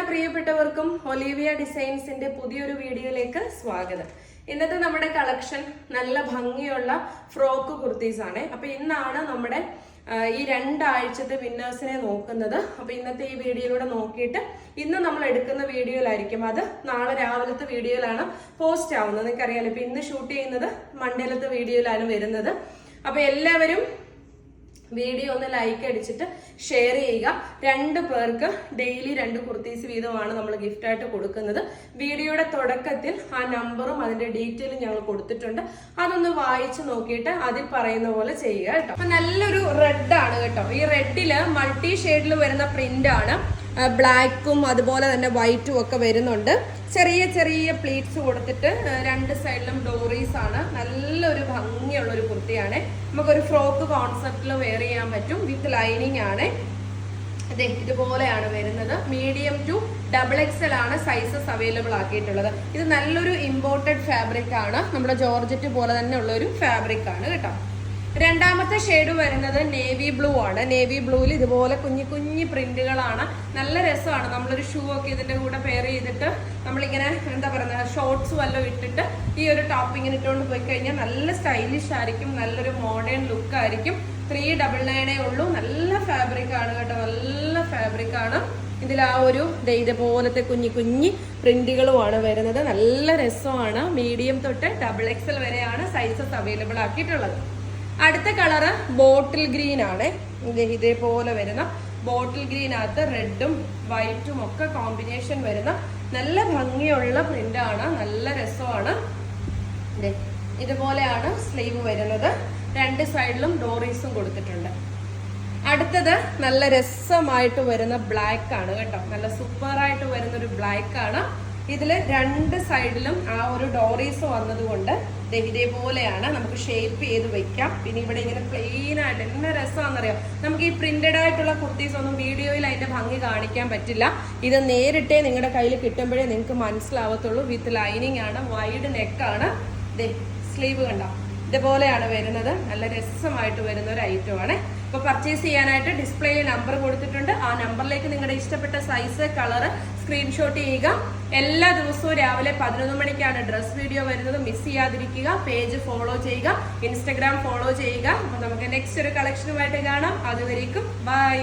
എല്ലാ പ്രിയപ്പെട്ടവർക്കും ഒലീവിയ ഡിസൈൻസിന്റെ പുതിയൊരു വീഡിയോയിലേക്ക് സ്വാഗതം. ഇന്നത്തെ നമ്മുടെ കളക്ഷൻ നല്ല ഭംഗിയുള്ള ഫ്രോക്ക് കുർത്തീസ് ആണ്. അപ്പൊ ഇന്നാണ് നമ്മുടെ ഈ രണ്ടാഴ്ചത്തെ വിന്നേഴ്സിനെ നോക്കുന്നത്. അപ്പൊ ഇന്നത്തെ ഈ വീഡിയോയിലൂടെ നോക്കിയിട്ട് ഇന്ന് നമ്മൾ എടുക്കുന്ന വീഡിയോയിലായിരിക്കും. അത് നാളെ രാവിലത്തെ വീഡിയോയിലാണ് പോസ്റ്റ് ആവുന്നത്. നിങ്ങൾക്കറിയാലോ ഇപ്പൊ ഇന്ന് ഷൂട്ട് ചെയ്യുന്നത് മണ്ടേലത്തെ വീഡിയോയിലാണ് വരുന്നത്. അപ്പൊ എല്ലാവരും വീഡിയോ ഒന്ന് ലൈക്ക് അടിച്ചിട്ട് ഷെയർ ചെയ്യുക. രണ്ട് പേർക്ക് ഡെയിലി രണ്ട് കുർത്തീസ് വീതമാണ് നമ്മൾ ഗിഫ്റ്റ് ആയിട്ട് കൊടുക്കുന്നത്. വീഡിയോയുടെ തുടക്കത്തിൽ ആ നമ്പറും അതിന്റെ ഡീറ്റെയിലും ഞങ്ങൾ കൊടുത്തിട്ടുണ്ട്. അതൊന്ന് വായിച്ചു നോക്കിയിട്ട് അതിൽ പറയുന്ന പോലെ ചെയ്യുക കേട്ടോ. നല്ലൊരു റെഡ് ആണ് കേട്ടോ. ഈ റെഡിൽ മൾട്ടി ഷെയ്ഡിൽ വരുന്ന പ്രിന്റ് ആണ്. ബ്ലാക്കും അതുപോലെ തന്നെ വൈറ്റും ഒക്കെ വരുന്നുണ്ട്. ചെറിയ ചെറിയ പ്ലീറ്റ്സ് കൊടുത്തിട്ട് രണ്ട് സൈഡിലും ഡോറീസ് ആണ്. നല്ലൊരു ഭംഗിയുള്ള ഒരു കുർത്തിയാണ്. നമുക്കൊരു ഫ്രോക്ക് കോൺസെപ്റ്റിൽ വെയർ ചെയ്യാൻ പറ്റും. വിത്ത് ലൈനിങ് ആണ്. അതെ ഇതുപോലെയാണ് വരുന്നത്. മീഡിയം ടു ഡബിൾ എക്സൽ ആണ് സൈസസ് അവൈലബിൾ ആക്കിയിട്ടുള്ളത്. ഇത് നല്ലൊരു ഇമ്പോർട്ടഡ് ഫാബ്രിക് ആണ്. നമ്മുടെ ജോർജറ്റ് പോലെ തന്നെ ഉള്ള ഒരു ഫാബ്രിക് ആണ് കേട്ടോ. രണ്ടാമത്തെ ഷെയ്ഡ് വരുന്നത് നേവി ബ്ലൂ ആണ്. നേവി ബ്ലൂവിൽ ഇതുപോലെ കുഞ്ഞു കുഞ്ഞു പ്രിന്റുകളാണ്. നല്ല രസമാണ്. നമ്മളൊരു ഷൂ ഒക്കെ ഇതിന്റെ കൂടെ പെയർ ചെയ്തിട്ട് നമ്മളിങ്ങനെ എന്താ പറയുന്നത് ഷോർട്സ് വല്ലതും ഇട്ടിട്ട് ഈ ഒരു ടോപ്പ് ഇങ്ങനെ ഇട്ടുകൊണ്ട് പോയി കഴിഞ്ഞാൽ നല്ല സ്റ്റൈലിഷ് ആയിരിക്കും. നല്ലൊരു മോഡേൺ ലുക്ക് ആയിരിക്കും. ത്രീ ഡബിൾ നയനേ ഉള്ളൂ. നല്ല ഫാബ്രിക് ആണ് കേട്ടോ. നല്ല ഫാബ്രിക് ആണ്. ഇതിൽ ആ ഒരു ഇതുപോലത്തെ കുഞ്ഞി കുഞ്ഞി പ്രിന്റുകളുമാണ് വരുന്നത്. നല്ല രസമാണ്. മീഡിയം തൊട്ട് ഡബിൾ എക്സൽ വരെയാണ് സൈസസ് അവൈലബിൾ ആക്കിയിട്ടുള്ളത്. അടുത്ത കളറ് ബോട്ടിൽ ഗ്രീൻ ആണ്. ഇതേപോലെ വരുന്ന ബോട്ടിൽ ഗ്രീനകത്ത് റെഡും വൈറ്റും ഒക്കെ കോമ്പിനേഷൻ വരുന്ന നല്ല ഭംഗിയുള്ള പ്രിന്റ് ആണ്. നല്ല രസമാണ്. ഇതുപോലെയാണ് സ്ലീവ് വരുന്നത്. രണ്ട് സൈഡിലും ഡോറീസും കൊടുത്തിട്ടുണ്ട്. അടുത്തത് നല്ല രസമായിട്ട് വരുന്ന ബ്ലാക്ക് ആണ് കേട്ടോ. നല്ല സൂപ്പർ ആയിട്ട് വരുന്ന ഒരു ബ്ലാക്ക് ആണ്. ഇതിൽ രണ്ട് സൈഡിലും ആ ഒരു ഡോറീസ് വന്നതുകൊണ്ട് ഇതേപോലെയാണ് നമുക്ക് ഷേപ്പ് ചെയ്ത് വെക്കാം. പിന്നെ ഇവിടെ ഇങ്ങനെ പ്ലെയിൻ ആയിട്ട് എന്ന രസമാണെന്നറിയാം നമുക്ക് ഈ പ്രിന്റഡ് ആയിട്ടുള്ള കുർത്തീസ് ഒന്നും വീഡിയോയിൽ അതിന്റെ ഭംഗി കാണിക്കാൻ പറ്റില്ല. ഇത് നേരിട്ടേ നിങ്ങളുടെ കയ്യിൽ കിട്ടുമ്പോഴേ നിങ്ങൾക്ക് മനസ്സിലാവത്തുള്ളൂ. വിത്ത് ലൈനിങ് ആണ് വൈഡ് നെക്കാണ് സ്ലീവ് കണ്ട? ഇതുപോലെയാണ് വരുന്നത്. നല്ല രസമായിട്ട് വരുന്ന ഒരു ഐറ്റം ആണ് പർച്ചേസ് ചെയ്യാനായിട്ട് ഡിസ്പ്ലേയിൽ നമ്പർ കൊടുത്തിട്ടുണ്ട്. ആ നമ്പറിലേക്ക് നിങ്ങളുടെ ഇഷ്ടപ്പെട്ട സൈസ് കളർ സ്ക്രീൻഷോട്ട് ചെയ്യുക. എല്ലാ ദിവസവും രാവിലെ പതിനൊന്ന് മണിക്കാണ് ഡ്രസ് വീഡിയോ വരുന്നത്. മിസ് ചെയ്യാതിരിക്കുക. പേജ് ഫോളോ ചെയ്യുക. ഇൻസ്റ്റഗ്രാം ഫോളോ ചെയ്യുക. അപ്പോൾ നമുക്ക് നെക്സ്റ്റ് ഒരു കളക്ഷനുമായിട്ട് കാണാം. അതുവരേക്കും ബൈ